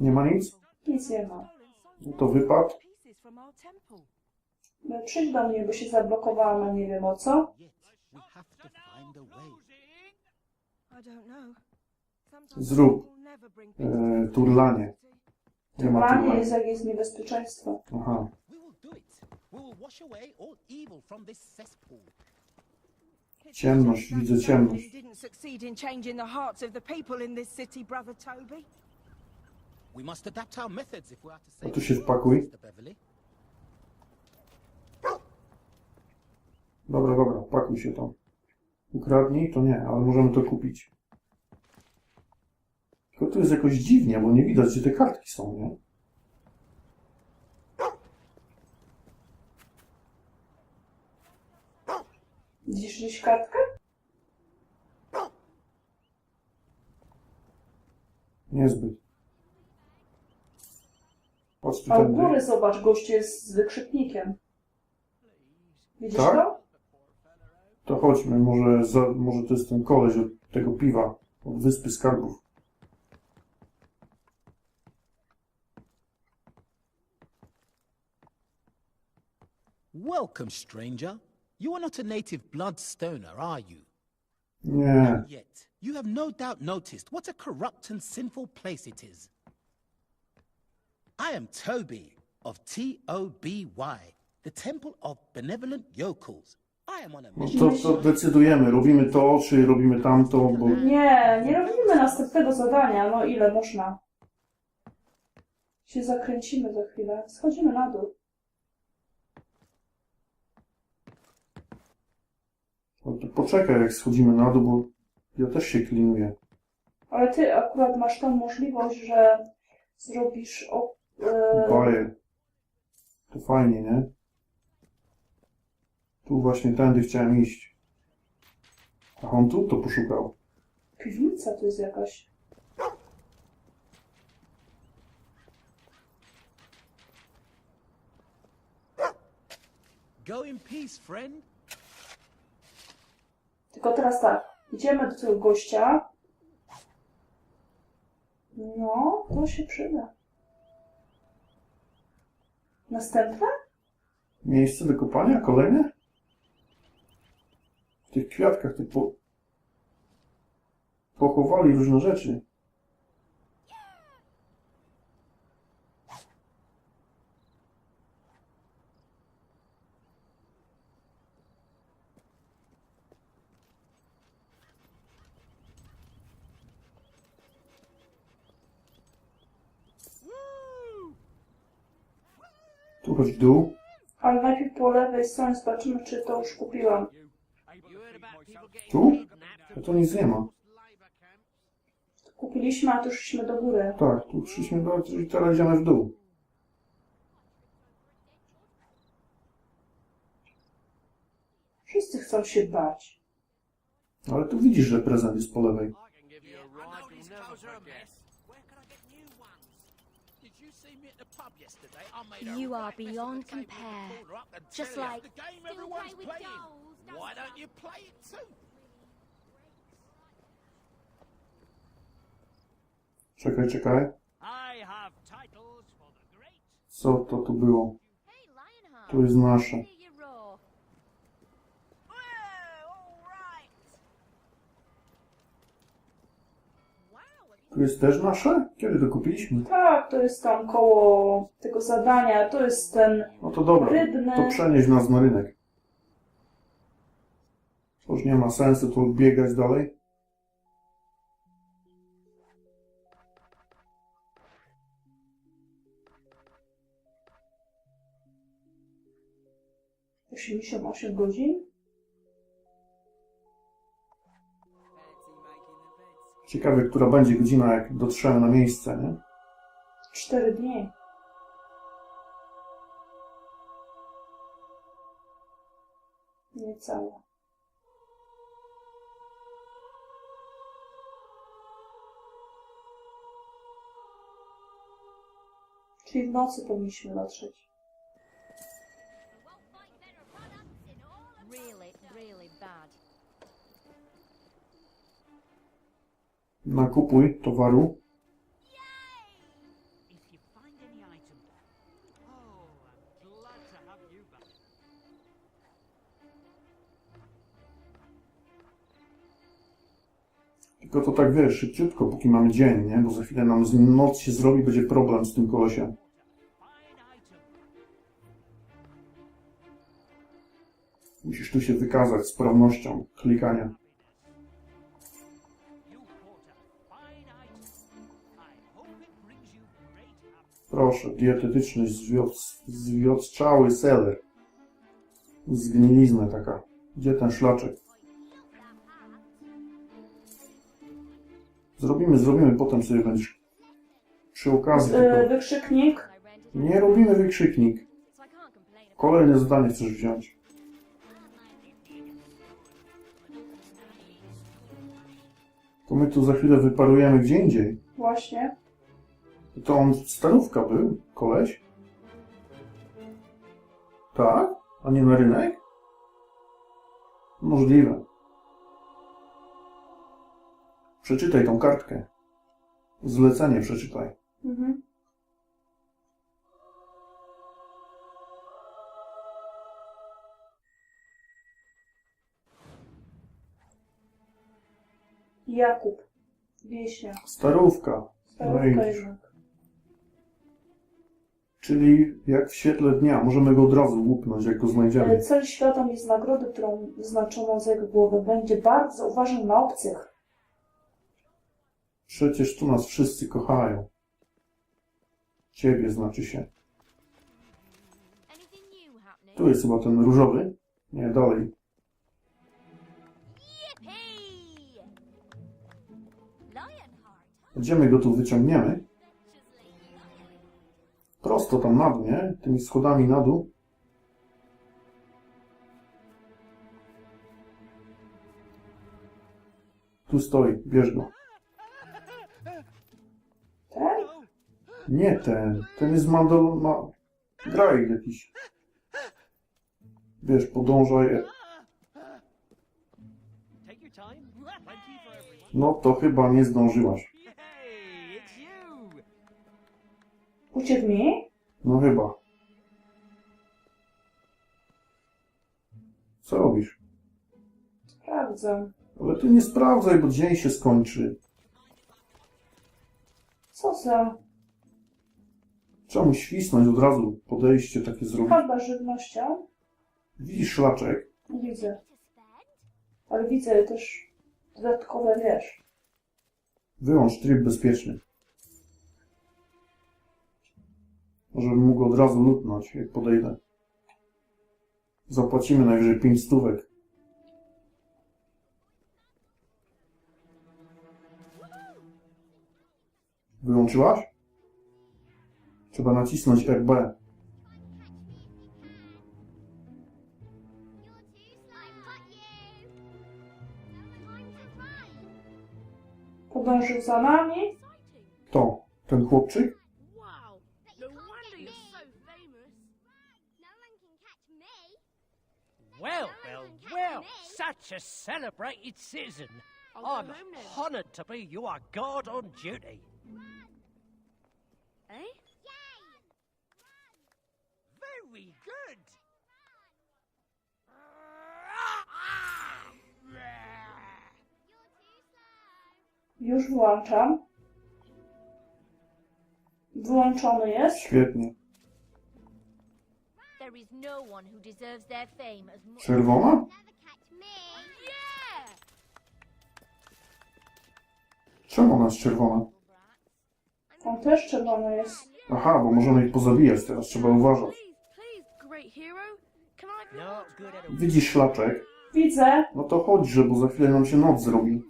Nie ma nic? Nic nie ma. No to wypad. No, Przyjdź do mnie, bo się zablokowałam, a nie wiem o co. Zrób e, turlanie. Nie ma turlania. jest, jak jest niebezpieczeństwo. Aha. We will do it. We will wash away all evil from this cesspool. Ciemność, widzę ciemność. didn't succeed in changing the hearts of the people in this city, brother Toby. We must adapt our methods if we are to A save tu się the world, wpakuj. Mr. Beverly. Dobra, dobra, pakuj się tam. Ukradnij? To nie, ale możemy to kupić. Tylko tu jest jakoś dziwnie, bo nie widać, gdzie te kartki są, nie? Widzisz gdzieś kartkę? Niezbyt. Chodź tu A u tędy. góry zobacz, gość jest z wykrzyknikiem. Widzisz Tak? to? To chodźmy, może, za, może to jest ten koleś od tego piwa, od Wyspy Skarbów. Welcome, stranger. You are not a native bloodstoner, are you? Nie, Yet, you have no doubt noticed what a corrupt and sinful place it is. I am Toby of T O B Y, the Temple of Benevolent Yokels. I am on a no mission. to, to decydujemy, robimy to, czy robimy tamto, bo Nie, nie robimy następnego zadania. No ile można? Się zakręcimy za chwilę. Schodzimy na dół. No to poczekaj, jak schodzimy na dół, bo ja też się klinuję. Ale ty akurat masz tą możliwość, że zrobisz o, e, Baje. To fajnie, nie? Tu właśnie tędy chciałem iść. A on tu to poszukał. piwnica tu jest jakaś. Go in peace, friend. Tylko teraz tak, idziemy do tego gościa. No, to się przyda. Następne? Miejsce do kopania? Kolejne? W tych kwiatkach tu po... pochowali różne rzeczy. Tu chodź w dół. Ale najpierw po lewej stronie zobaczymy, czy to już kupiłam. Tu? A to nic nie ma. Kupiliśmy, a tu szliśmy do góry. Tak, tu szliśmy do... i teraz idziemy w dół. Wszyscy chcą się bać. Ale tu widzisz, że prezent jest po lewej. You are beyond compare. Just like the game still everyone's play with playing. dolls, that's Why don't fun. you play it too? Czekaj, czekaj. I have titles for the great. Co to tu było? Hey, Lionheart. Tu jest nasze. Tu jest też nasze? Kiedy to kupiliśmy? Tak, to jest tam koło tego zadania. To jest ten No to dobra, Rybne. to przenieś nas na rynek. To już nie ma sensu tu biegać dalej. osiemdziesiąt osiem godzin. Ciekawe, która będzie godzina, jak dotrzemy na miejsce, nie? Cztery dni. Niecałe. Czyli w nocy powinniśmy dotrzeć. nakupuj towaru. Tylko to tak wiesz, szybciutko, póki mamy dzień, nie? Bo za chwilę nam noc się zrobi, będzie problem z tym kolesie. Musisz tu się wykazać sprawnością klikania. Proszę, dietetyczny, zwiot, zwiotczały seler. Zgniliznę taka. Gdzie ten szlaczek? Zrobimy, zrobimy, potem sobie będziesz przy okazji Y, tylko. wykrzyknik. Nie robimy wykrzyknik. Kolejne zadanie chcesz wziąć. To my tu za chwilę wyparujemy gdzie indziej. Właśnie. To on starówka był, koleś? Tak? A nie na rynek? Możliwe. Przeczytaj tą kartkę. Zlecenie przeczytaj. Mhm. Jakub. Wieśniak. Starówka. No Starówka i- jednak. Czyli jak w świetle dnia. Możemy go od razu łupnąć, jak go znajdziemy. Cel świadom jest nagrody, którą wyznaczono za jego głowę. Będzie bardzo uważny na obcych. Przecież tu nas wszyscy kochają. Ciebie znaczy się. Tu jest chyba ten różowy. Nie, dalej. Gdzie my go tu wyciągniemy? Prosto tam na dół, nie? Tymi schodami na dół. Tu stoi, bierz go. Ten? Nie ten. Ten jest mandol... Ma... Graj jakiś. Wiesz, podążaj. No to chyba nie zdążyłaś. Uciekł mi? No chyba. Co robisz? Sprawdzę. Ale ty nie sprawdzaj, bo dzień się skończy. Co za Czemu świsnąć od razu? Podejście takie zrobić. handla żywnością? Widzisz szlaczek? Widzę. Ale widzę też dodatkowe, wiesz. Wyłącz tryb bezpieczny. Może bym mógł od razu lutnąć, jak podejdę. Zapłacimy najwyżej 5 stówek. Wyłączyłaś? Trzeba nacisnąć RB. Podążył za nami. To, ten chłopczyk? Well, well, well. Such a celebrated citizen. I'll go I'm honoured to be your guard on duty. Eh? Very good. Już włączam. Wyłączony jest. Świetnie. There is no one who deserves their fame as much. Czerwona? Czemu ona jest czerwona? On też czerwony jest. Aha, bo możemy ich pozabijać teraz, trzeba uważać. Widzisz szlaczek? Widzę. No to chodźże, bo za chwilę nam się noc zrobi.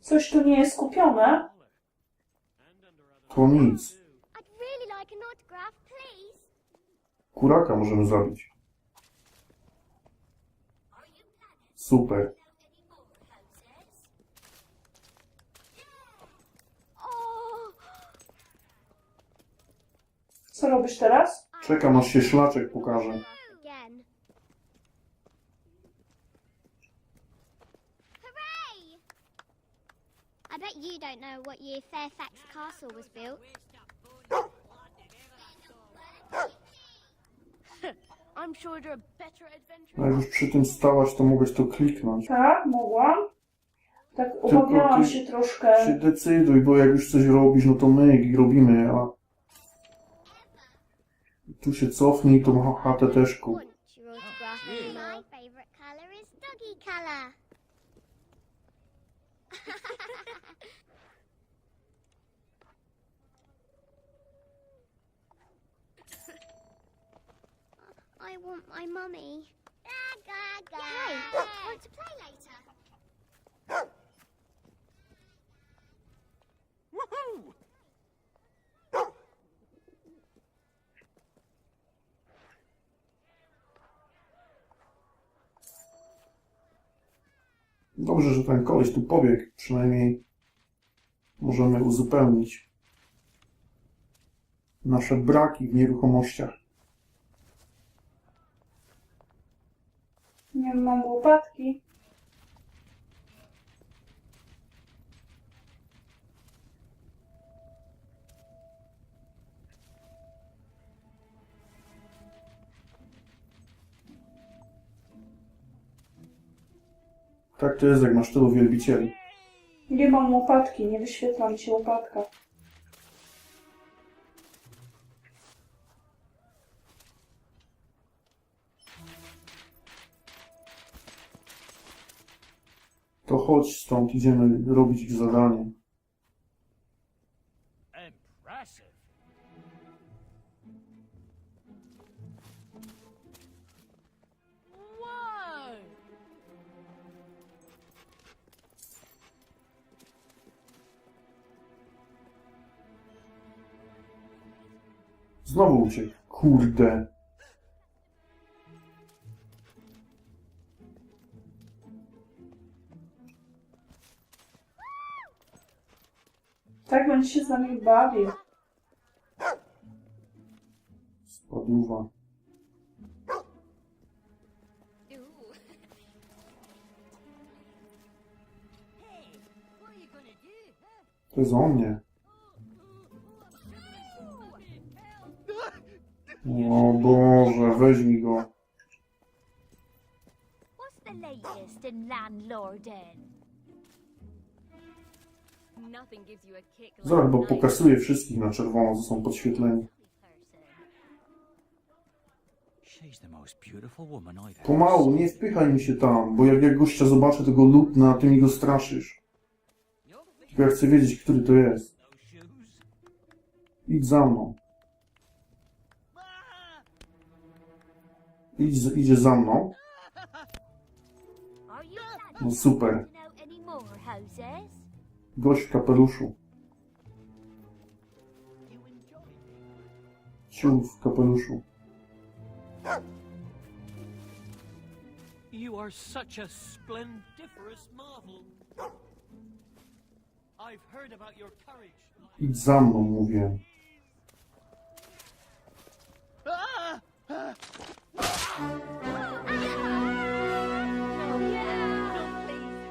Coś tu nie jest kupione. To nic. Kuraka możemy zabić. Super. Co robisz teraz? Czekam aż się szlaczek pokaże. I bet you don't know what year Fairfax Castle was built. I I'm sure there are better adventures. No jak już przy tym stałaś, to mogłeś to kliknąć. Tak, mogłam. Tak obawiałam ty- się troszkę. Się decyduj, bo jak już coś robisz, no to my robimy, a... Tu się cofnij, tą chatę też kup. My favourite colour is doggy colour. I want my mummy. Hey, want to play later? Woohoo! Dobrze, że ten koleś tu pobiegł. Przynajmniej możemy uzupełnić nasze braki w nieruchomościach. Nie mam łopatki. Tak to jest, jak masz tylu wielbicieli. Nie mam łopatki, nie wyświetla mi się łopatka. Chodź stąd, idziemy robić ich zadanie. Znowu uciekł. Kurde. Będzie się z nami bawił. Spadłuwa. To jest o mnie. O Boże, weźmij go. What's the latest in landlording? Zaraz, bo pokasuje wszystkich na czerwono, co są podświetleni. Pomału, nie wpychaj mi się tam, bo jak, jak gościa zobaczę, to go lutnę, a ty mi go straszysz. Tylko ja chcę wiedzieć, który to jest. Idź za mną. Idź, idzie za mną. No super. Gość w kapeluszu. Ciul w kapeluszu. You are such a splendiferous marvel. I've heard about your courage. Idź za mną, mówię.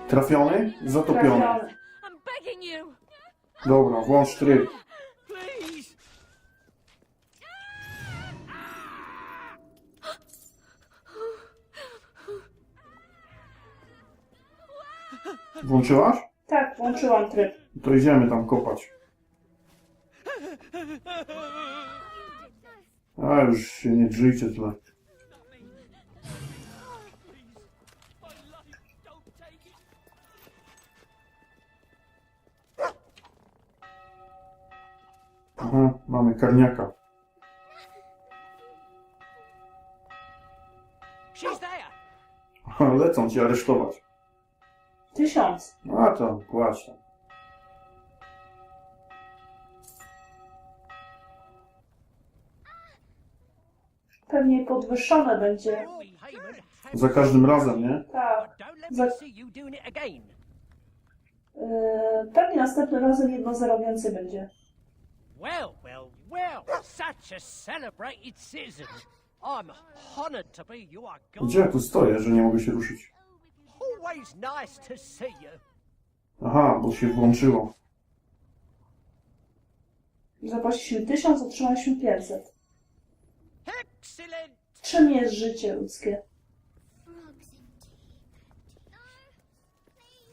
Trafiony? Zatopiony. Trafiony. Dobra, włącz tryb. Włączyłaś? Tak, włączyłam tryb. To idziemy tam kopać. A już się nie drzyjcie tyle. Aha, mamy karniaka. Aha, lecą cię aresztować. Tysiąc. A to, tam. Pewnie podwyższone będzie. Za każdym razem, nie? Tak. Za-. Yy, pewnie następnym razem jedno zero więcej będzie. Well, well, well. Such a celebrated citizen. I'm honored to be your Gdzie ja tu stoję, że nie mogę się ruszyć? Always nice to see you. Aha, bo się włączyło. Zapłaciliśmy tysiąc, otrzymaliśmy 500. Excellent. Czym jest życie ludzkie?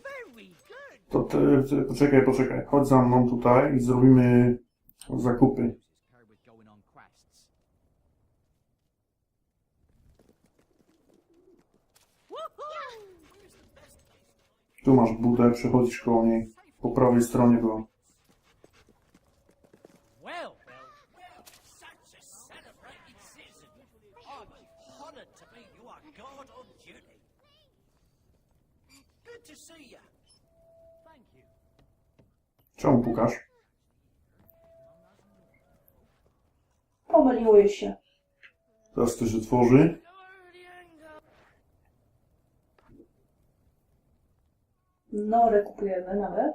Very good. To ty, ty, poczekaj, poczekaj. Chodź za mną tutaj i zrobimy zakupy. Tu masz budę, przechodzisz koło niej. Po prawej stronie była. Well, well, well, such a celebrated citizen. I'm honored to be your guard on duty. Good to see you. Thank you. Czemu pukasz? Pomyliły się. Teraz ktoś otworzy. Norę kupujemy nawet.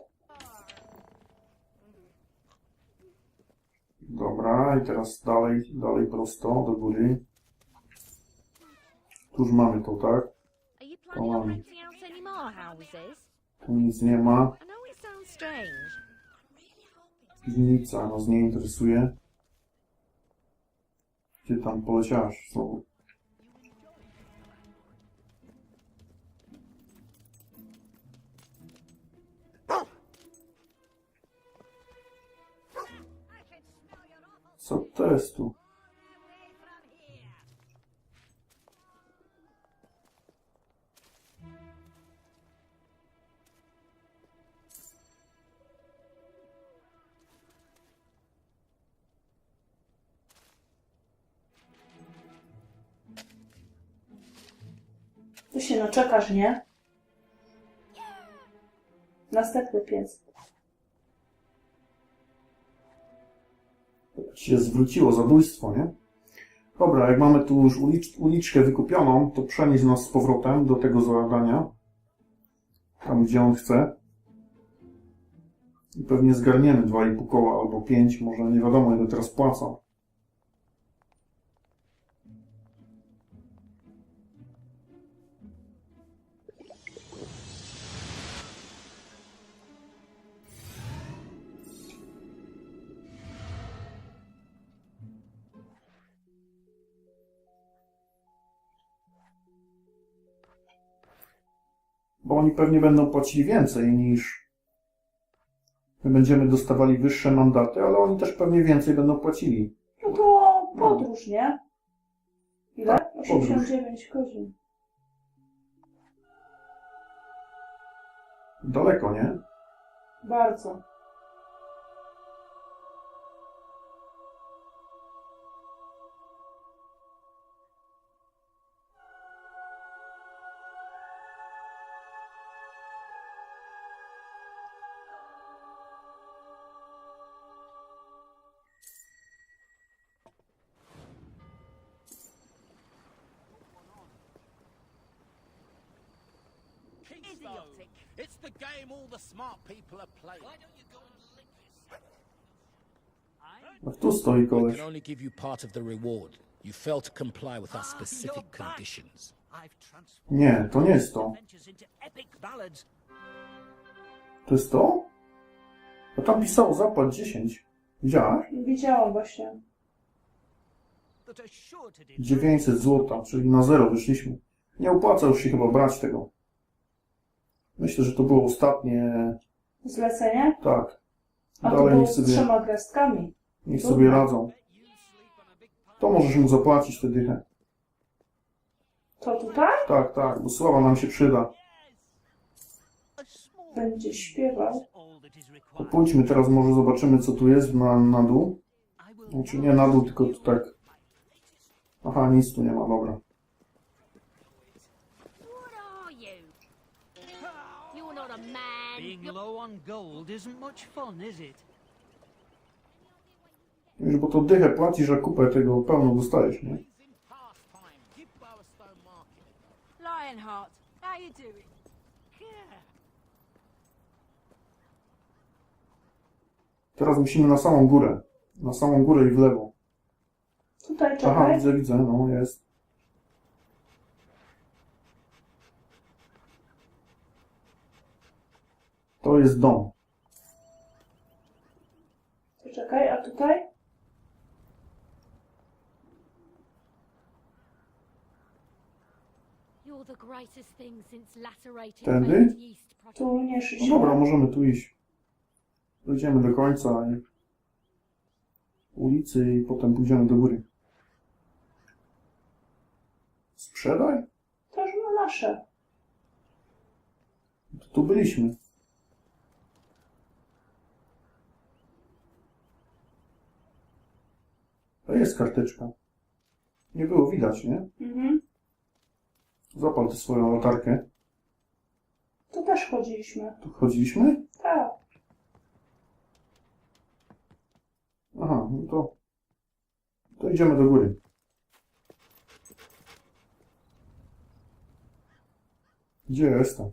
Dobra, i teraz dalej, dalej prosto, do góry. Tuż mamy to, tak? More houses? Tu nic nie ma. Piwnica nas nie interesuje. Gdzie tam poleciałaś znowu? Co to jest tu? Naczekasz, nie? Następny pies. Się zwróciło zabójstwo, nie? Dobra, jak mamy tu już ulicz, uliczkę wykupioną, to przenieś nas z powrotem do tego zadania. Tam, gdzie on chce. I pewnie zgarniemy 2,5 koła albo 5, może nie wiadomo ile teraz płacą. Bo oni pewnie będą płacili więcej niż my będziemy dostawali wyższe mandaty, ale oni też pewnie więcej będą płacili. No to podróż, nie? Ile? Tak, podróż. 89 godzin. Daleko, nie? Bardzo. Idiotic. It's the game all the smart people are playing. Why don't you go and lick A tu stoi We koleś. can only give you part of the reward. You fail to comply with our specific you're back. conditions. I've transformed Nie, to nie jest to. adventures into epic ballads. To jest to? A tam pisało zapłać 10. Widziałaś? Widziałam właśnie. that are sure to do 900 zł, czyli na zero wyszliśmy. Nie opłaca już się chyba brać tego. Myślę, że to było ostatnie. Zlecenie? Tak. A to Dalej było niech z sobie, trzema gwiazdkami. niech sobie radzą. To możesz mu zapłacić tę dychę. To tutaj? Tak, tak, bo sława nam się przyda. Będzie śpiewał. To pójdźmy teraz, może zobaczymy, co tu jest na, na dół. Znaczy nie na dół, tylko tu tak. Aha, nic tu nie ma, dobra. Being low on gold isn't much fun, is it? Wiesz, bo to dychę płacisz, a kupę tego pełno dostajesz, nie? Lionheart, how you doing? Teraz musimy na samą górę. Na samą górę i w lewo. Tutaj Aha, czekaj. widzę, widzę, no jest. To jest dom. Czekaj, a tutaj? Tędy? Tu nie No dobra, możemy tu iść. Dojdziemy do końca i ulicy i potem pójdziemy do góry. Sprzedaj? To już ma nasze. To tu byliśmy. To jest karteczka. Nie było widać, nie? Mhm. Zapal tę swoją latarkę. Tu też chodziliśmy. Tu chodziliśmy? Tak. Aha, no to... To idziemy do góry. Gdzie jestem?